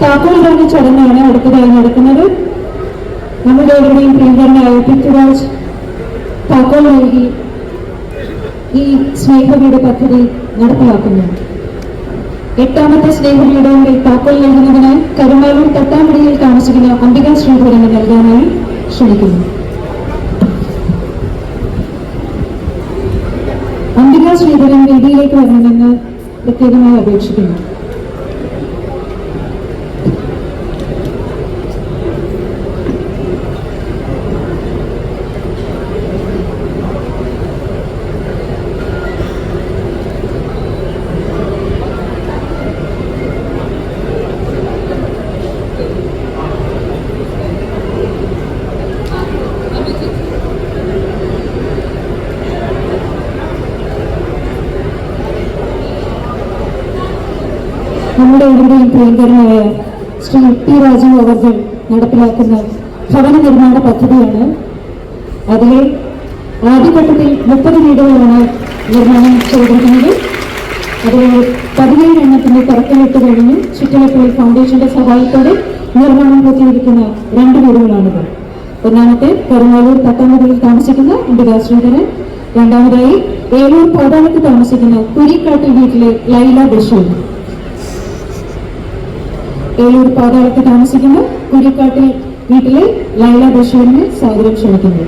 താക്കോൽ ദാന ചടങ്ങാണ് അടുത്തതായി നടക്കുന്നത്. നമ്മുടെ എവിടെയും പ്രിയങ്കരനായ പൃഥ്വിരാജ് താക്കോൽ നൽകി ഈ സ്നേഹവീട് പദ്ധതി നടപ്പിലാക്കുന്നു. എട്ടാമത്തെ സ്നേഹവീടുകളുടെ താക്കോൽ നൽകുന്നതിനായി കരുമാലൂർ തട്ടാമ്പടിയിൽ താമസിക്കുന്ന അംബിക ശ്രീധരന് നൽകാനായി ക്ഷണിക്കുന്നു അംബിക ശ്രീധരൻ വേദിയിലേക്ക് വരണമെന്ന് പ്രത്യേകമായി അപേക്ഷിക്കുന്നു. നമ്മുടെ ഇവിടെയും പ്രിയങ്കരനായ ശ്രീ ടി രാജീവ് അവർ നടപ്പിലാക്കുന്ന ഭവന നിർമ്മാണ പദ്ധതിയാണ്. അതിലെ ആദ്യഘട്ടത്തിൽ മുപ്പത് വീടുകളാണ് നിർമ്മാണം ചെയ്തിരിക്കുന്നത്. അതിൽ പതിനേഴ് എണ്ണത്തിന്റെ തറക്കല്ലിട്ട് കഴിഞ്ഞു ചുറ്റിലപ്പള്ളി ഫൗണ്ടേഷന്റെ സഹായത്തോടെ നിർമ്മാണം പൂർത്തീകരിക്കുന്ന രണ്ട് വീടുകളാണിത്. ഒന്നാമത്തെ പെരുമാളൂർ പത്താമതിയിൽ താമസിക്കുന്ന ഇന്ദിരാ ശ്രീധരൻ രണ്ടാമതായി ഏലൂർ പാതാളത്ത് താമസിക്കുന്ന കുരിക്കാട്ടിൽ വീട്ടിലെ ലൈല ബഷീർ. ഏലൂർ പാതാളത്ത് താമസിക്കുന്ന കുരിക്കാട്ടിൽ വീട്ടിലെ ലൈല ബഷീറിനെ സാദരം ക്ഷണിക്കുന്നു.